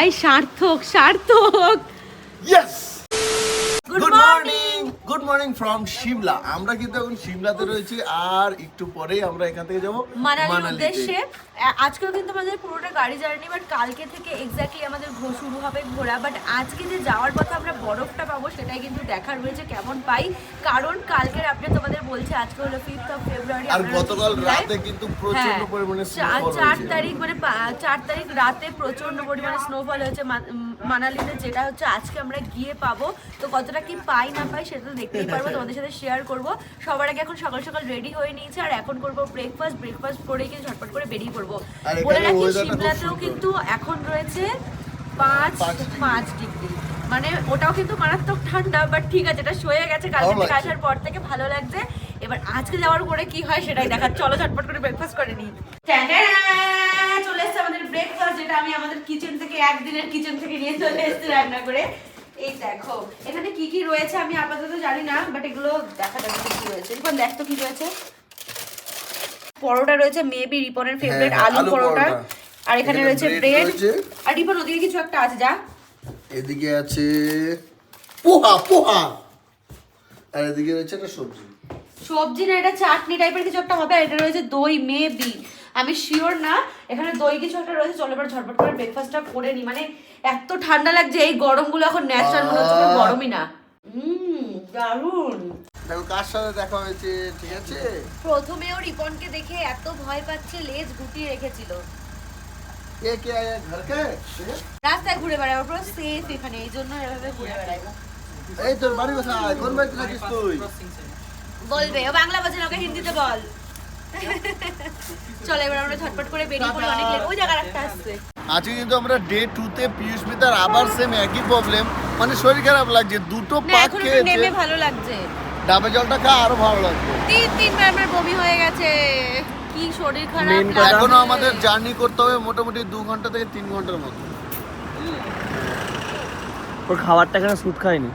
ভাই Sarthak Sarthak. Yes good morning good morning from Shimla আমরা কিন্তু এখন সিমলাতে রয়েছি আর একটু পরেই আমরা এখান থেকে যাব মানালির উদ্দেশ্যে। আজকেও কিন্তু আমাদের পুরোটা গাড়ি জার্নি বাট কালকে থেকে এক্স্যাক্টলি আমাদের ঘো- শুরু হবে ঘোরা। বাট আজকে যে যাওয়ার পথে আমরা বরফটা পাবো সেটাই কিন্তু দেখার রয়েছে কেমন পাই। কারণ কালকের আপনি তোমাদের বলছে আজকে হলো ফিফথ অফ ফেব্রুয়ারি আর গতকাল রাতে কিন্তু প্রচণ্ড পরিমাণে চার। তারিখ মানে চার তারিখ রাতে প্রচণ্ড পরিমাণে স্নোফল হয়েছে মানালিতে যেটা হচ্ছে আজকে আমরা গিয়ে পাবো। তো কতটা কি পাই না পাই সেটা তো দেখতেই পারব তোমাদের সাথে শেয়ার করব। সবার আগে এখন সকাল সকাল রেডি হয়ে নিয়েছে আর এখন করব ব্রেকফাস্ট ব্রেকফাস্ট করে কিন্তু ঝটপট করে বেরিয়ে পড়ব। বলে রাখি সিমলাতেও কিন্তু এখন রয়েছে পাঁচ পাঁচ ডিগ্রি মানে ওটাও কিন্তু মারাত্মক ঠান্ডা বাট ঠিক আছে এটা সয়ে গেছে কালকে থেকে আসার পর থেকে ভালো লাগছে। এবার আজকে যাওয়ার পরে কি হয় সেটাই দেখা চলো ঝটপট করে ব্রেকফাস্ট করে নিই! চলে এসছে আমাদের ব্রেকফাস্ট যেটা আমি আমাদের কিচেন থেকে একদিনের কিচেন থেকে নিয়ে চলে এসেছি রান্না করে। এই দেখো এখানে কি কি রয়েছে আমি আপাতত জানি না বাট এগুলো দেখা যাবে কি রয়েছে। রিপন দেখ তো কি রয়েছে। পরোটা রয়েছে মেবি রিপনের ফেভারিট হ্যাঁ, আলু আলু পরোটা। আর এখানে এখানে রয়েছে ব্রেড আর রিপন ওদিকে কিছু একটা আছে যা। এদিকে আছে পোহা পোহা। আর এদিকে রয়েছে একটা সবজি। সবজি না এটা চাটনি টাইপের কিছু একটা হবে আর এটা রয়েছে দই মেবি আমি শিওর না এখানে দই কিছু একটা রয়েছে চলো এবার ঝটপট করে ব্রেকফাস্টটা করে নি। মানে এত ঠান্ডা লাগছে এই গরমগুলো এখন ন্যাচারাল মনে হচ্ছে গরমই না। হুম দারুণ। দেখো কার সাথে দেখা হয়েছে ঠিক আছে? প্রথমেও রিপনকে দেখে এত ভয় পাচ্ছে লেজ গুটিয়ে রেখেছিল। কে কে আয়া ঘর কে? রাস্তায় ঘুরে বেড়াবো পুরো সেফ এখানে এই জন্য এভাবে ঘুরে বেড়াবো এই তোর বাড়ি কোথায় কোন বাড়িতে থাকিস তুই? বলবে ও বাংলা না ওকে হিন্দিতে বল। চলো এবার আমরা ঝটপট করে বেরিয়ে পড়ি অনেক লেট ওই জায়গার একটা আসছে। আজকে কিন্তু আমরা ডে টু তে পিয়ুষ মিতার আবার সেম একই প্রবলেম মানে শরীর খারাপ লাগছে দুটো পাক এখন একটু নেমে ভালো লাগছে। ডাবে জলটা খা আরও ভালো লাগবে। তিন তিনবার আমার বমি হয়ে গেছে। কি শরীর খারাপ লাগছে। এখনও আমাদের জার্নি করতে হবে মোটামুটি দু ঘণ্টা থেকে তিন ঘণ্টার মতো। ওর খাবারটা এখানে স্যুট খায়নি।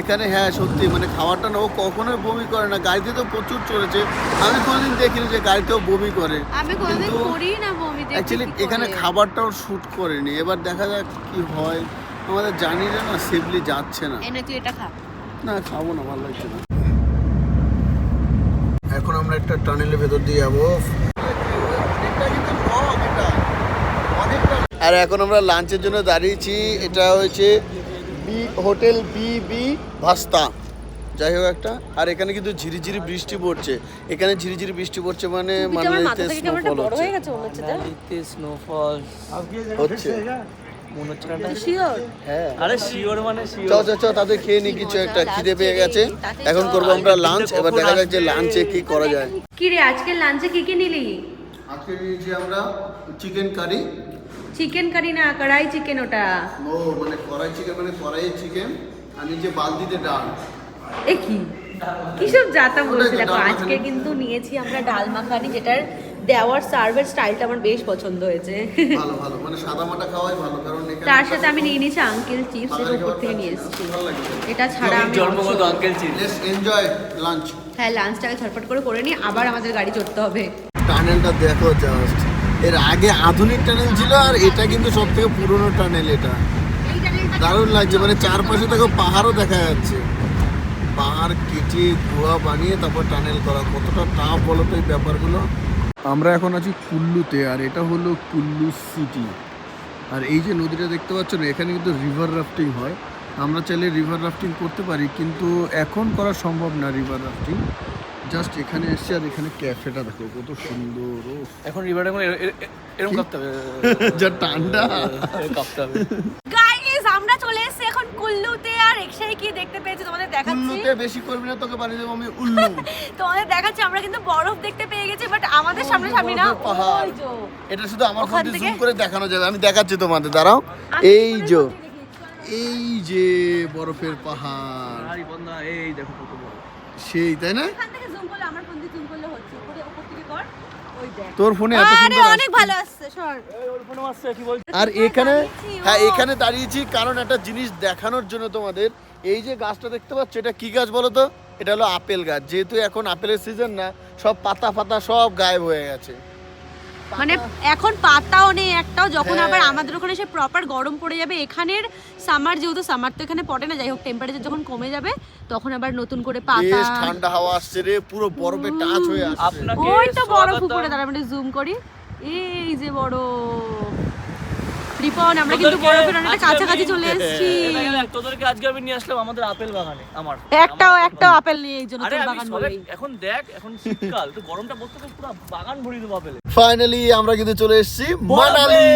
এখানে হ্যাঁ সত্যি মানে খাবারটা না ও কখনোই বমি করে না। গাড়িতে তো প্রচুর চলেছে আমি কোনোদিন দেখিনি যে গাড়িতেও বমি করে। আমি কোনোদিন করি না বমি অ্যাকচুয়ালি এখানে খাবারটাও শ্যুট করেনি। এবার দেখা যাক কি হয়। আমাদের জার্নিটা না সেফলি যাচ্ছে না। এনে তুই এটা খা। না খাব না ভালো লাগছে না। এখন আমরা একটা টানেলের ভেতর দিয়ে যাব। আর এখন আমরা লাঞ্চের জন্য দাঁড়িয়েছি। এটা হয়েছে বি হোটেল বি বি ভাস্তা। যাই হোক একটা আর এখানে কিন্তু ঝিরিঝিরি বৃষ্টি পড়ছে। এখানে ঝিরিঝিরি বৃষ্টি পড়ছে মানে মানালিতে স্নোফল হচ্ছে। হয়ে মনে হচ্ছে স্নোফল হচ্ছে। মনে হ্যাঁ। মানে তাদের খেয়ে নি কিছু একটা খিদে পেয়ে গেছে। এখন করব আমরা লাঞ্চ এবার দেখা যাক যে লাঞ্চে কি করা যায়। কি রে আজকে লাঞ্চে কি কি নিলি? আজকে নিয়েছি আমরা চিকেন কারি চিকেন কারি না কড়াই চিকেন ওটা? ও মানে কড়াই চিকেন মানে কড়াই চিকেন আর নিচে বালতিতে ডাল। এ কি? কিসব যাতা বলছে? ওটাই দেখো আজকে কিন্তু নিয়েছি আমরা ডাল মাখানি যেটার দেওয়ার সার্ভের স্টাইলটা আমার বেশ পছন্দ হয়েছে। ভালো ভালো। মানে সাদা মাটা খাওয়াই ভালো কারণ এখানে তার সাথে আমি নিয়ে নিয়েছি আঙ্কেল চিপস যেটা উপর থেকে নিয়ে এসেছি। এটা ছাড়া আমি জন্মগত আঙ্কেল চিন লেটস এনজয় লাঞ্চ হ্যাঁ লাঞ্চটাকে ঝটপট করে করে নিই আবার আমাদের গাড়ি চড়তে হবে। টানেলটা দেখো জাস্ট এর আগে আধুনিক টানেল ছিল আর এটা কিন্তু সব থেকে পুরনো টানেল এটা। দারুণ লাগছে মানে চারপাশে দেখো পাহাড়ও দেখা যাচ্ছে। পাহাড় কেটে গুহা বানিয়ে তারপর টানেল করা, কতটা টাফ বলো তো এই ব্যাপারগুলো? আমরা এখন আছি কুল্লুতে আর এটা হলো কুল্লু সিটি আর এই যে নদীটা দেখতে পাচ্ছ না, এখানে কিন্তু রিভার রাফটিং হয়। আমরা চাইলে রিভার রাফটিং করতে পারি, কিন্তু এখন করা সম্ভব না রিভার রাফটিং জাস্ট এখানে এসছে আর এখানে ক্যাফেটা দেখো কত সুন্দর ও এখন রিভারটা এখন এরকম কাঁপতে হবে। যা ঠান্ডা। কাঁপতে হবে। গাইস আমরা চলে এসেছি এখন কুল্লুতে আর রিকশায় কি দেখতে পেয়েছি তোমাদের দেখাচ্ছি। কুল্লুতে বেশি করবি না তোকে বানিয়ে দেবো আমি উল্লু। তোমাদের দেখাচ্ছি আমরা কিন্তু বরফ দেখতে পেয়ে গেছি বাট আমাদের সামনে সামনে না পাহাড়। ওই যো। এটা শুধু আমার ফোন থেকে? জুম করে দেখানো যাবে আমি দেখাচ্ছি তোমাদের দাঁড়াও। এই যে এই যে বরফের পাহাড়। আরে বন্ধা এই দেখো কত বড়। সেই তাই না? এখান থেকে জুম করলে আমার ফোন দিয়ে জুম করলে হচ্ছে। উপরে উপর থেকে কর। তোর ফোনে এত আরে অনেক ভালো আসছে সর। ওর ফোনে আসছে কি বলছিস? আর এখানে হ্যাঁ এখানে দাঁড়িয়েছি কারণ একটা জিনিস দেখানোর জন্য তোমাদের। এই যে গাছটা দেখতে পাচ্ছ এটা কি গাছ বলো তো এটা হলো আপেল গাছ। যেহেতু এখন আপেলের সিজন না সব পাতা ফাতা সব গায়েব হয়ে গেছে। মানে এখন পাতাও নেই একটাও যখন হ্যাঁ। আবার আমাদের ওখানে সে প্রপার গরম পড়ে যাবে এখানের সামার যেহেতু সামার তো এখানে পড়ে না যাই হোক টেম্পারেচার যখন কমে যাবে তখন আবার নতুন করে পাতা। ঠান্ডা হাওয়া আসছে রে পুরো বরফে টাচ হয়ে আসছে। আপনাকে ওই তো বরফ উপরে দাঁড়া মানে জুম করি। এই যে বড়। রিপন আমরা কিন্তু বরফের অনেকটা কাছাকাছি চলে এসেছি। তোদেরকে আজকে আমি নিয়ে আসলাম আমাদের আপেল বাগানে আমার। একটাও একটাও আপেল নেই এই জন্য তোর বাগান বলেই। এখন দেখ এখন শীতকাল তো গরমটা পড়তে পুরো বাগান ভরিয়ে দেবো আপেলে। ফাইনালি আমরা কিন্তু চলে এসেছি মানালি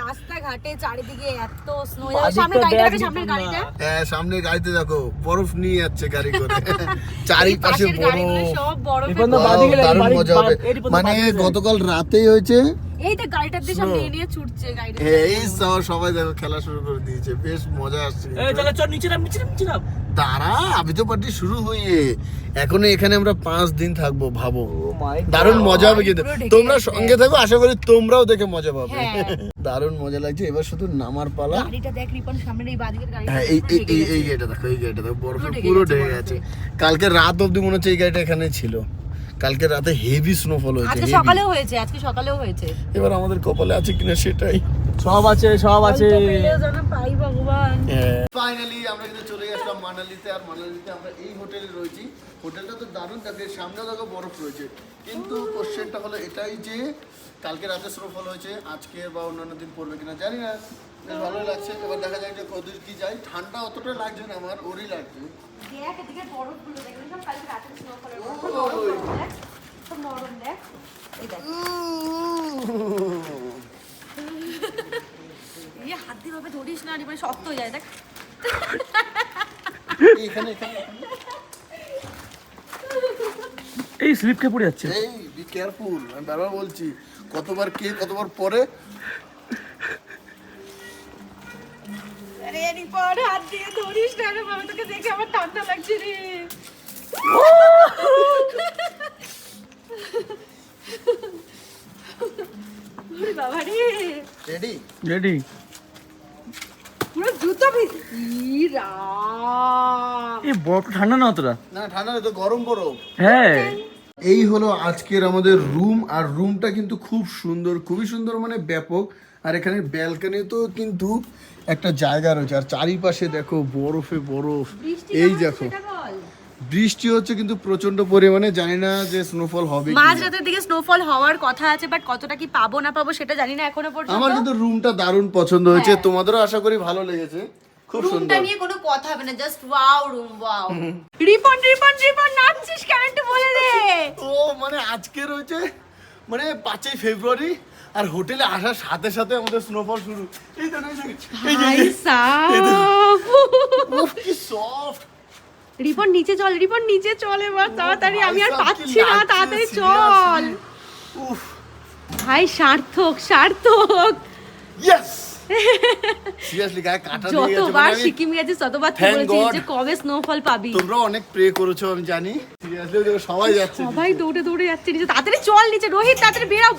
রাস্তাঘাটে চারিদিকে এত স্নো সামনে গাড়িটা সামনের গাড়িটা। হ্যাঁ সামনে গাড়িতে দেখো বরফ নিয়ে যাচ্ছে গাড়ি করে। চারিপাশে বরফ। সব বরফে। মানে গতকাল রাতেই হয়েছে এই তো গাড়িটার নিয়ে নিয়ে ছুটছে গাড়িটা। এই সব সবাই দেখো খেলা শুরু করে দিয়েছে বেশ মজা আসছে এই চলে চল নিচে নাম নিচে নাম নিচে নাম। দাঁড়া আমি তো পার্টি শুরু হয়ে এখনও এখানে আমরা পাঁচ দিন থাকব ভাবো। দারুণ মজা হবে কিন্তু। তোমরা সঙ্গে থাকো আশা করি তোমরাও দেখে মজা পাবে। হ্যাঁ। দারুণ মজা লাগছে এবার শুধু নামার পালা। গাড়িটা দেখ রিপন সামনের এই বাদিকের গাড়িটা হ্যাঁ এই। গাড়িটা দেখো এই গাড়িটা দেখো বরফে পুরো ঢেকে গেছে গেছে। কালকে রাত অবধি মনে হচ্ছে এই গাড়িটা এখানে ছিল। কালকে রাতে হেভি স্নোফল হয়েছে আজকে সকালেও হয়েছে আজকে সকালেও হয়েছে। এবার আমাদের কপালে আছে কিনা সেটাই। সব আছে সব আছে। ফাইনালি আমরা কিন্তু চলে গেছিলাম মানালিতে আর মানালিতে আমরা এই হোটেলে রয়েছি। হোটেলটা তো দারুণ দেখে সামনেও দেখো বরফ রয়েছে। কিন্তু কোশ্চেনটা হলো এটাই যে কালকে রাতে স্নোফল হয়েছে আজকে বা অন্যান্য দিন পড়বে কিনা জানি না। বেশ ভালোই লাগছে। এবার দেখা যায় যে কদূর কি যায়। ঠান্ডা অতটা লাগছে না আমার ওরই লাগছে। দেখ এদিকে বরফগুলো দেখ একদম কালকে রাতের স্নোফলের ওই। সব নরম দেখ। এই দেখ। ইয়ে হাত দিয়ে ধরিস না শক্ত হয়ে যায় দেখ। এখানে এখানে। এই স্লিপ খেয়ে পড়ে যাচ্ছে। এই বি কেয়ারফুল আমি বারবার বলছি কতবার কে কতবার পরে? আরে রিপন হাত দিয়ে ধরিস না রে বাবা তোকে দেখে আমার ঠান্ডা লাগছে রে। ওরে বাবা রে। রেডি রেডি পুরো জুতো ভিজ ঠান্ডা না অতটা? না ঠান্ডা নেই তো গরম বরফ হ্যাঁ। এই হলো আজকের আমাদের রুম আর রুমটা কিন্তু খুব সুন্দর খুবই সুন্দর মানে ব্যাপক। আর এখানে ব্যালকনিতেও কিন্তু একটা জায়গা রয়েছে। আর চারিপাশে দেখো বরফে বরফ। এই দেখো। বৃষ্টি হচ্ছে কিন্তু প্রচণ্ড পরিমাণে। জানি না যে স্নোফল হবে কি মাঝ না। রাতের দিকে স্নোফল হওয়ার কথা আছে বাট কতটা কি পাবো না পাবো সেটা জানি না এখনও পর্যন্ত। আমার কিন্তু রুমটা দারুণ পছন্দ হয়েছে। তোমাদেরও আশা করি ভালো লেগেছে। খুব সুন্দর। রুমটা নিয়ে কোনো কথা হবে না just wow room wow Ripon Ripon Ripon নাচছিস কেন একটু বলে দে। মানে আজকে রয়েছে মানে পাঁচই ফেব্রুয়ারি আর হোটেলে আসার সাথে সাথে আমাদের স্নোফল শুরু। এই এই যে, কি সফট রিপন নিচে চল রিপন নিচে চল এবার তাড়াতাড়ি আমি আর পাচ্ছি না তাড়াতাড়ি চল। উফ। ভাই সার্থক সার্থক। ইয়েস সিরিয়াসলি গায়ে কাটা গেছে যতবার মানে সিকিম গেছিস ততবার তুই Thank বলছিস যে কবে স্নোফল পাবি। তোমরা অনেক প্রে করেছ আমি জানি। সিরিয়াসলি সবাই যাচ্ছে। সবাই দৌড়ে দৌড়ে যাচ্ছে নিচে তাড়াতাড়ি চল নিচে। রোহিত তাড়াতাড়ি বেরাও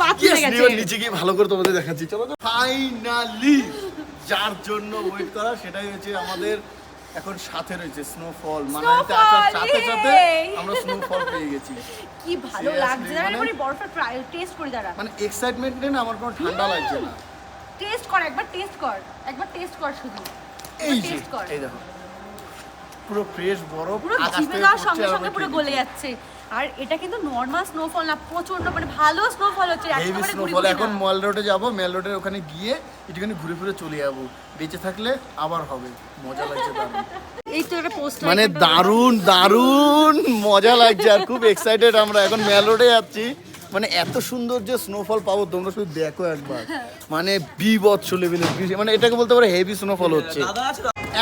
গেছে। নিচে গিয়ে ভালো করে তোমাদের দেখাচ্ছি। চলো ফাইনালি যার জন্য ওয়েট করা সেটাই হচ্ছে আমাদের এখন সাথে রয়েছে স্নোফল মানে সাথে সাথে! আমরা স্নোফল পেয়ে গেছি। কি ভালো লাগছে মানে বরফের টেস্ট করে দাঁড়া। মানে এক্সাইটমেন্ট নেই না আমার কোনো ঠান্ডা লাগছে না। টেস্ট কর একবার টেস্ট কর একবার টেস্ট কর শুধু। এই যে কর। এই দেখো। পুরো ফ্রেশ বরফ পুরো জিভে দেওয়ার সঙ্গে সঙ্গে পুরো গলে যাচ্ছে। আর এটা কিন্তু নর্মাল স্নোফল না প্রচণ্ড মানে ভালো স্নোফল হচ্ছে হেভি ঘুরি স্নোফল এখন মল রোডে যাব মেল রোডের ওখানে গিয়ে একটুখানি ঘুরে ফিরে চলে যাব। বেঁচে থাকলে আবার হবে। মজা লাগছে এই তো একটা পোস্ট মানে দারুণ দারুণ মজা লাগছে আর খুব এক্সাইটেড আমরা। এখন মেল রোডে যাচ্ছি। মানে এত সুন্দর যে স্নোফল পাবো তোমরা শুধু দেখো একবার। মানে বিবৎস লেভেলের মানে এটাকে বলতে পারো হেভি স্নোফল হচ্ছে।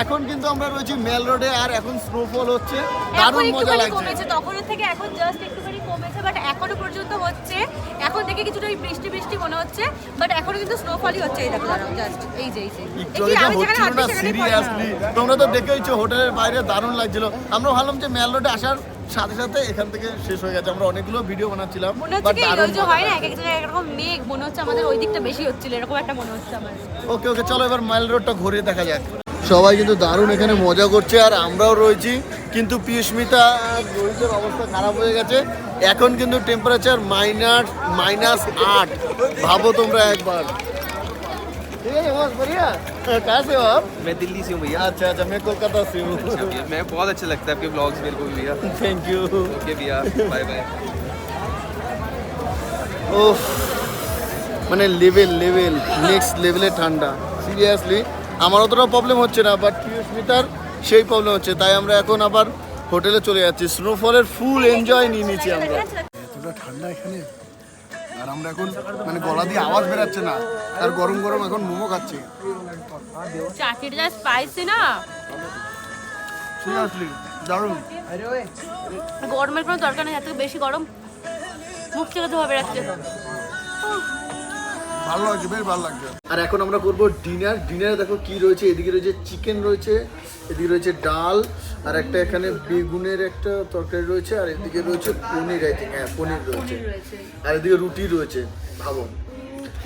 এখন কিন্তু আমরা রয়েছি মেল রোডে আর এখন স্নোফল হচ্ছে। দারুণ মজা লাগছে। তখনের থেকে এখন জাস্ট একটুখানি কমেছে বাট এখনও পর্যন্ত হচ্ছে এখন থেকে কিছুটা ওই বৃষ্টি বৃষ্টি মনে হচ্ছে বাট এখনও কিন্তু স্নোফলই হচ্ছে। এই দেখো দাঁড়াও জাস্ট এই যে এই যে। হচ্ছিল না সিরিয়াসলি তোমরা তো দেখেইছো হোটেলের বাইরে দারুণ লাগছিল। আমরা ভাবলাম যে মেল রোডে আসার সাথে সাথে এখান থেকে শেষ হয়ে গেছে। আমরা অনেকগুলো ভিডিও বানাচ্ছিলাম মনে হচ্ছে কি ওই যে হয় না এক এক জায়গায় এরকম মেঘ মনে হচ্ছে আমাদের ওই দিকটা বেশি হচ্ছিল এরকম একটা মনে হচ্ছে আমার। ওকে ওকে চলো এবার মাইল রোডটা ঘুরে দেখা যাক। সবাই কিন্তু দারুণ এখানে মজা করছে আর আমরাও রয়েছি কিন্তু পিয়স্মিতা রোহিতের অবস্থা খারাপ হয়ে গেছে। এখন কিন্তু টেম্পারেচার মাইনাস মাইনাস আট। ভাবো তোমরা একবার। ঠিক আছে বস बढ़िया कहाँ से हो आप मैं दिल्ली से हूँ भैया अच्छा अच्छा मैं कोलकाता से हूँ मैं बहुत अच्छा लगता है आपके ब्लॉग्स मेरे को भी भैया थैंक यू ओके भैया बाय बाय ও মানে লেভেল লেভেল নেক্সট লেভেলে ঠান্ডা সিরিয়াসলি আমার অতটা প্রবলেম হচ্ছে না বাট পিয়ুস্মিতার সেই প্রবলেম হচ্ছে তাই আমরা এখন আবার হোটেলে চলে যাচ্ছি স্নোফলের ফুল এনজয় নিয়ে নিচ্ছি আমরা এতটা ঠান্ডা এখানে আর আমরা এখন মানে গলা দিয়ে আওয়াজ বেরাচ্ছে না। আর গরম গরম এখন মোমো খাচ্ছি। চাটনিটা যা স্পাইসি না। সিরিয়াসলি দারুণ। গরমের কোনো দরকার নেই এত বেশি গরম। মুখ থেকে ধোয়া বেরাচ্ছে। ভালো লাগছে বেশ ভালো লাগছে। আর এখন আমরা করব ডিনার। ডিনারে দেখো কি রয়েছে এদিকে রয়েছে চিকেন রয়েছে এদিকে রয়েছে ডাল আর একটা এখানে বেগুনের একটা তরকারি রয়েছে আর এদিকে রয়েছে পনির আই থিঙ্ক হ্যাঁ পনির রয়েছে। আর এদিকে রুটি রয়েছে ভাবো।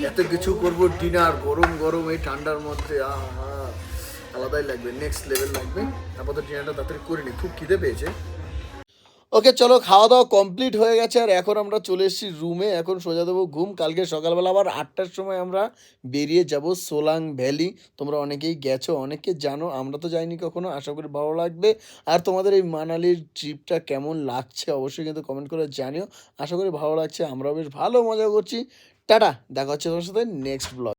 এত কিছু করব ডিনার গরম গরম এই ঠান্ডার মধ্যে আহা আলাদাই লাগবে নেক্সট লেভেল লাগবে। আপাতত ডিনারটা তাড়াতাড়ি করে নি খুব খিদে পেয়েছে। ওকে, চলো খাওয়া দাওয়া কমপ্লিট হয়ে গেছে। আর এখন আমরা চলে এসেছি রুমে এখন সোজা দেবো ঘুম। কালকে সকালবেলা আবার আটটার সময় আমরা বেরিয়ে যাব সোলাং ভ্যালি তোমরা অনেকেই গেছো অনেকে জানো, আমরা তো যাইনি কখনো, আশা করি ভালো লাগবে। আর তোমাদের এই মানালির ট্রিপটা কেমন লাগছে অবশ্যই কিন্তু কমেন্ট করে জানিও। আশা করি ভালো লাগছে, আমরাও বেশ ভালো মজা করছি। টাটা, দেখা হচ্ছে তোমার সাথে নেক্সট ব্লগ